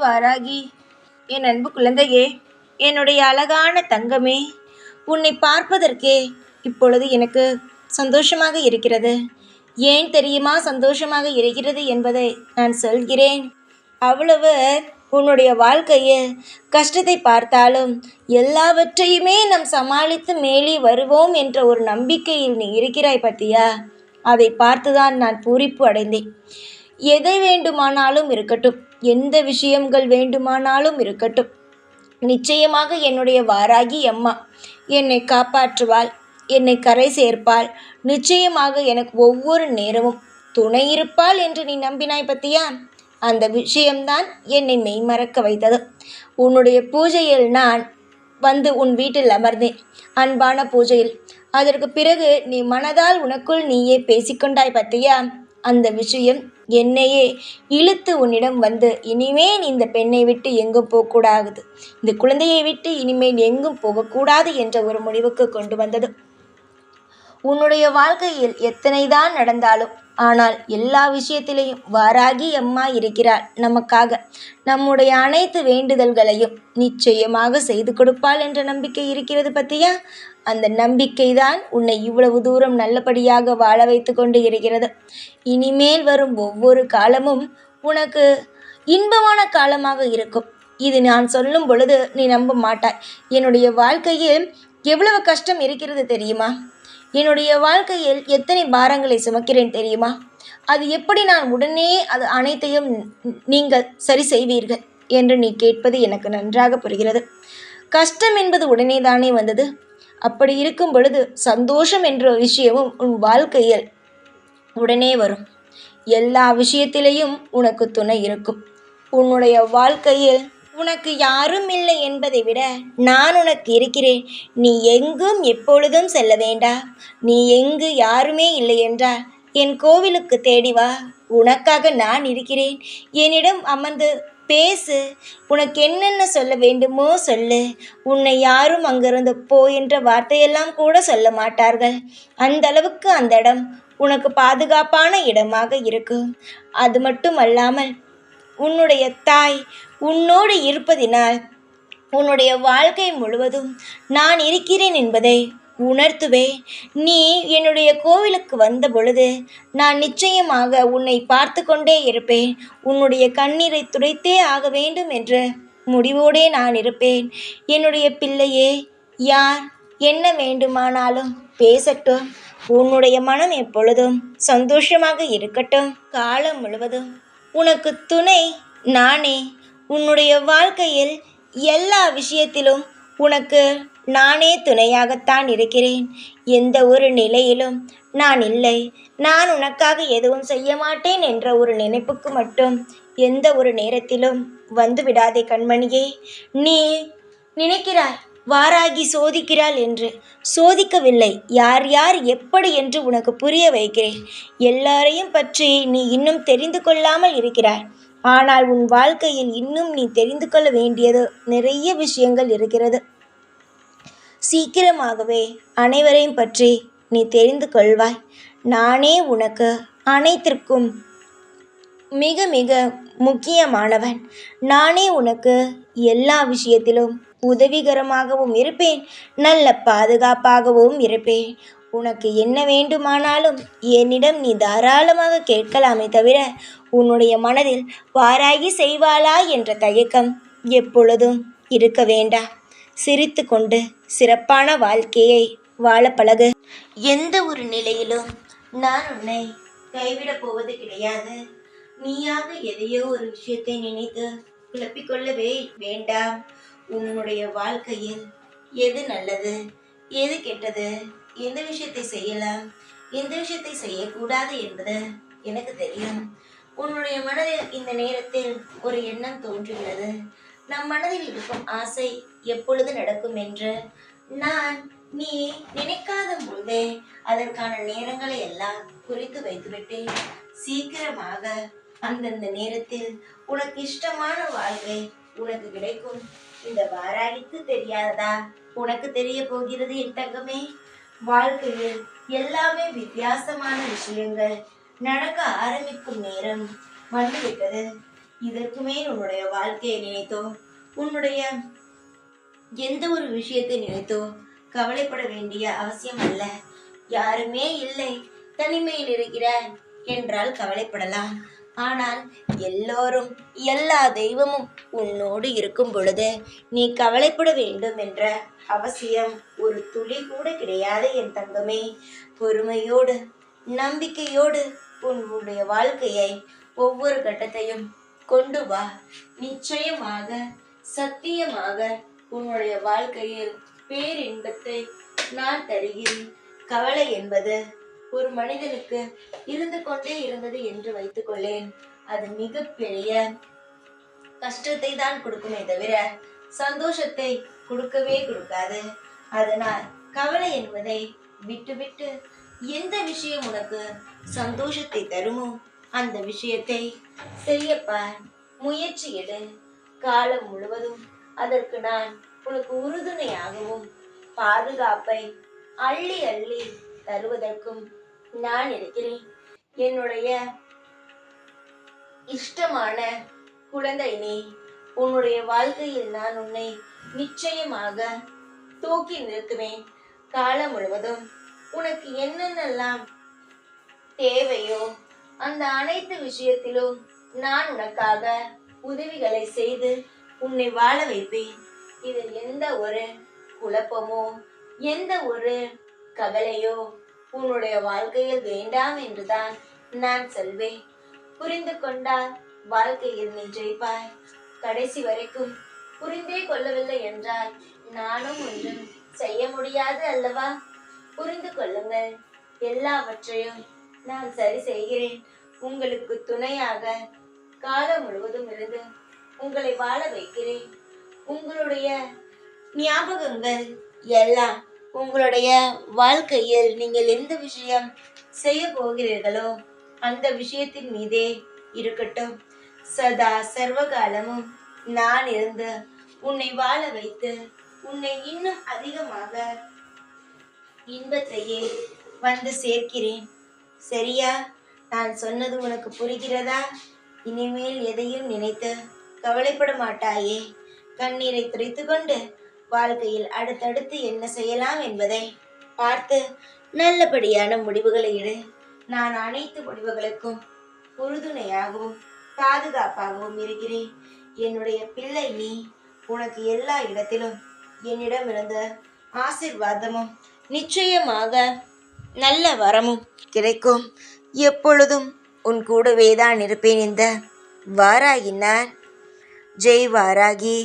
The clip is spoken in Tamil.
வாராகி. என் அன்பு குழந்தையே என்னுடைய அழகான தங்கமே உன்னை பார்ப்பதற்கே இப்பொழுது எனக்கு சந்தோஷமாக இருக்கிறது. ஏன் தெரியுமா சந்தோஷமாக இருக்கிறது என்பதை நான் சொல்கிறேன். அவ்வளவு உன்னுடைய வாழ்க்கையில் கஷ்டத்தை பார்த்தாலும் எல்லாவற்றையுமே நாம் சமாளித்து மேலே வருவோம் என்ற ஒரு நம்பிக்கையில் நீ இருக்கிறாய் பத்தியா? அதை பார்த்துதான் நான் பூரிப்பு அடைந்தேன். எதை வேண்டுமானாலும் இருக்கட்டும். எந்த விஷயங்கள் வேண்டுமானாலும் இருக்கட்டும். நிச்சயமாக என்னுடைய வாராகி அம்மா என்னை காப்பாற்றுவாள் என்னை கரை சேர்ப்பாள். நிச்சயமாக எனக்கு ஒவ்வொரு நேரமும் துணை இருப்பாள் என்று நீ நம்பினாய் பத்தியா? அந்த விஷயம்தான் என்னை மெய்மறக்க வைத்தது. உன்னுடைய பூஜையில் நான் வந்து உன் வீட்டில் அமர்ந்தேன் அன்பான பூஜையில். அதற்கு பிறகு நீ மனதால் உனக்குள் நீயே பேசிக்கொண்டாய் பத்தியா? அந்த விஷயம் என்னையே இழுத்து உன்னிடம் வந்து இனிமேல் இந்த பெண்ணை விட்டு எங்கும் போகக்கூடாது. இந்த குழந்தையை விட்டு இனிமேல் எங்கும் போகக்கூடாது என்ற ஒரு முடிவுக்கு கொண்டு வந்தது. உன்னுடைய வாழ்க்கையில் எத்தனைதான் நடந்தாலும் ஆனால் எல்லா விஷயத்திலையும் வாராகி அம்மா இருக்கிறாள் நமக்காக. நம்முடைய அனைத்து வேண்டுதல்களையும் நிச்சயமாக செய்து கொடுப்பாள் என்ற நம்பிக்கை இருக்கிறது பத்தியா? அந்த நம்பிக்கை தான் உன்னை இவ்வளவு தூரம் நல்லபடியாக வாழ வைத்து கொண்டு இருக்கிறது. இனிமேல் வரும் ஒவ்வொரு காலமும் உனக்கு இன்பமான காலமாக இருக்கும். இது நான் சொல்லும் பொழுது நீ நம்ப மாட்டாய். என்னுடைய வாழ்க்கையில் எவ்வளவு கஷ்டம் இருக்கிறது தெரியுமா? என்னுடைய வாழ்க்கையில் எத்தனை பாரங்களை சுமக்கிறேன் தெரியுமா? அது எப்படி நான் உடனே அது அனைத்தையும் நீங்கள் சரி செய்வீர்கள் என்று நீ கேட்பது எனக்கு நன்றாக புரிகிறது. கஷ்டம் என்பது உடனே தானே வந்தது. அப்படி இருக்கும் பொழுது சந்தோஷம் என்ற விஷயமும் உன் வாழ்க்கையில் உடனே வரும். எல்லா விஷயத்திலையும் உனக்கு துணை இருக்கும். உன்னுடைய வாழ்க்கையில் உனக்கு யாரும் இல்லை என்பதை விட நான் உனக்கு இருக்கிறேன். நீ எங்கும் எப்பொழுதும் செல்ல வேண்டா. நீ எங்கு யாருமே இல்லை என்றால் என் கோவிலுக்கு தேடி வா. உனக்காக நான் இருக்கிறேன். என்னிடம் அமர்ந்து பேசு. உனக்கு என்னென்ன சொல்ல வேண்டுமோ சொல்லு. உன்னை யாரும் அங்கிருந்து போ என்ற வார்த்தையெல்லாம் கூட சொல்ல மாட்டார்கள். அந்த அளவுக்கு அந்த இடம் உனக்கு பாதுகாப்பான இடமாக இருக்கும். அது மட்டும் அல்லாமல் உன்னுடைய தாய் உன்னோடு இருப்பதினால் உன்னுடைய வாழ்க்கை முழுவதும் நான் இருக்கிறேன் என்பதை உணர்த்துவே. நீ என்னுடைய கோவிலுக்கு வந்த பொழுது நான் நிச்சயமாக உன்னை பார்த்து கொண்டே இருப்பேன். உன்னுடைய கண்ணீரை துடைத்தே ஆக வேண்டும் என்று முடிவோடே நான் இருப்பேன். என்னுடைய பிள்ளையே யார் என்ன வேண்டுமானாலும் பேசட்டும். உன்னுடைய மனம் எப்பொழுதும் சந்தோஷமாக இருக்கட்டும். காலம் முழுவதும் உனக்கு துணை நானே. உன்னுடைய வாழ்க்கையில் எல்லா விஷயத்திலும் உனக்கு நானே துணையாகத்தான் இருக்கிறேன். எந்த ஒரு நிலையிலும் நான் இல்லை. நான் உனக்காக எதுவும் செய்ய மாட்டேன் என்ற ஒரு நினைப்புக்கு மட்டும் எந்த ஒரு நேரத்திலும் வந்து விடாதே கண்மணியே. நீ நினைக்கிறாய் வாராகி சோதிக்கிறாள் என்று. சோதிக்கவில்லை. யார் யார் எப்படி என்று உனக்கு புரிய வைக்கிறேன். எல்லாரையும் பற்றி நீ இன்னும் தெரிந்து கொள்ளாமல் இருக்கிறாய். ஆனால் உன் வாழ்க்கையில் இன்னும் நீ தெரிந்து கொள்ள வேண்டியது நிறைய விஷயங்கள் இருக்கிறது. சீக்கிரமாகவே அனைவரையும் பற்றி நீ தெரிந்து கொள்வாய். நானே உனக்கு அனைத்திற்கும் மிக மிக முக்கியமானவன். நானே உனக்கு எல்லா விஷயத்திலும் உதவிகரமாகவும் இருப்பேன். நல்ல பாதுகாப்பாகவும் இருப்பேன். உனக்கு என்ன வேண்டுமானாலும் என்னிடம் நீ தாராளமாக கேட்கலாமே தவிர உன்னுடைய மனதில் வாராகி செய்வாளா என்ற தயக்கம் எப்பொழுதும் இருக்க வேண்டா. சிரித்து கொண்டு சிறப்பான வாழ்க்கையை வாழ பழகு. எந்த ஒரு நிலையிலும் நான் உன்னை கைவிடப் போவது கிடையாது. நீயாக எதையோ ஒரு விஷயத்தை நினைத்து குழப்பிக்கொள்ளவே வேண்டாம். உன்னுடைய வாழ்க்கையில் எது நல்லது எது கெட்டது எந்த விஷயத்தை செய்யலாம் எந்த விஷயத்தை செய்யக்கூடாது என்பது எனக்கு தெரியும். உன்னுடைய மனதில் இந்த நேரத்தில் ஒரு எண்ணம் தோன்றுகிறது. நம் மனதில் இருக்கும் ஆசை எப்பொழுது நடக்கும் என்று? நான் நீ நினைக்காத பொழுதே அதற்கான நேரங்களை எல்லாம் குறித்து வைத்துவிட்டேன். சீக்கிரமாக அந்தந்த நேரத்தில் உனக்கு இஷ்டமான வாழ்க்கை உனக்கு கிடைக்கும். இந்த வாராடிக்கு தெரியாததா? உனக்கு தெரிய போகிறது என் தங்கமே. வாழ்க்கையில் எல்லாமே வித்தியாசமான விஷயங்கள். நடக்க ஆரம்பிக்கும் நேரம் வந்துவிட்டது. இதற்கு மேல் உன்னுடைய வாழ்க்கையை நினைத்தோ உன்னுடைய எந்த ஒரு விஷயத்தை நினைத்தோ கவலைப்பட வேண்டிய அவசியம் அல்ல. யாருமே இல்லை தனிமையில் இருக்கிறார் என்றால் கவலைப்படலாம். ஆனால் எல்லோரும் எல்லா தெய்வமும் உன்னோடு இருக்கும் பொழுது நீ கவலைப்பட வேண்டும் என்ற அவசியம் ஒரு துளி கூட கிடையாது என் தங்கமே. பொறுமையோடு நம்பிக்கையோடு உன்னுடைய வாழ்க்கையை ஒவ்வொரு கட்டத்தையும் கொண்டு வா. நிச்சயமாக சத்தியமாக உன்னுடைய வாழ்க்கையில் பேரின்பத்தை நான் தருகிறேன். கவலை என்பது ஒரு மனிதனுக்கு இருந்து கொண்டே இருந்தது என்று வைத்துக்கொள்ளேன் அது மிகப்பெரிய கஷ்டத்தை தான் கொடுக்குமே தவிர சந்தோஷத்தை கொடுக்கவே கொடுக்காது. அதனால் கவலை என்பதை விட்டுவிட்டு எந்த விஷயம் உனக்கு சந்தோஷத்தை தருமோ அந்த விஷயத்தை செய்யப்பார் முயற்சி எடு. காலம் முழுவதும் அதற்கு நான் உனக்கு உறுதுணையாகவும் பாதுகாப்பை அள்ளி அள்ளி தருவதற்கும் நான் இருக்கிறேன். என்னுடைய இஷ்டமான குழந்தை நீ உன்னுடைய வாழ்க்கையில் நான் உன்னை நிச்சயமாக தூக்கி நிறுத்துவேன். காலம் முழுவதும் உனக்கு என்னென்னலாம் தேவையோ அந்த அனைத்து விஷயத்திலும் நான் உனக்காக உதவிகளை செய்து உன்னை வாழ வைப்பேன். இதில் எந்த ஒரு குழப்பமோ எந்த ஒரு கவலையோ உன்னுடைய வாழ்க்கையில் வேண்டாம் என்றுதான் நான் சொல்வேன். புரிந்து கொண்டால் வாழ்க்கையில் நீ ஜெயிப்பாய். கடைசி வரைக்கும் புரிந்தே கொள்ளவில்லை என்றால் நானும் ஒன்றும் செய்ய முடியாது அல்லவா? புரிந்து கொள்ளுங்கள். எல்லாவற்றையும் நான் சரி செய்கிறேன். உங்களுக்கு துணையாக காலம் முழுவதும் இருந்து உங்களை வாழ வைக்கிறேன். உங்களுடைய ஞாபகங்கள் எல்லாம் உங்களுடைய வாழ்க்கையில் நீங்கள் எந்த விஷயம் செய்ய போகிறீர்களோ அந்த விஷயத்தின் மீதே இருக்கட்டும். சதா சர்வகாலமும் நான் இருந்து உன்னை வாழ வைத்து உன்னை இன்னும் அதிகமாக இன்பத்தையே வந்து சேர்க்கிறேன். சரியா? நான் சொன்னது உனக்கு புரிகிறதா? இனிமேல் எதையும் நினைத்து கவலைப்பட மாட்டாயே. கண்ணீரை துடைத்து கொண்டு வாழ்க்கையில் அடுத்தடுத்து என்ன செய்யலாம் என்பதை பார்த்து நல்லபடியான முடிவுகளை எடு. நான் அனைத்து முடிவுகளுக்கும் உறுதுணையாகவும் பாதுகாப்பாகவும் இருக்கிறேன். என்னுடைய பிள்ளை நீ உனக்கு எல்லா இடத்திலும் என்னிடமிருந்து ஆசிர்வாதமும் நிச்சயமாக நல்ல வரமும் கிடைக்கும். எப்பொழுதும் உன் கூடவே தான் இருப்பேன் இந்த வாராகி நான். ஜெய் வாராகி.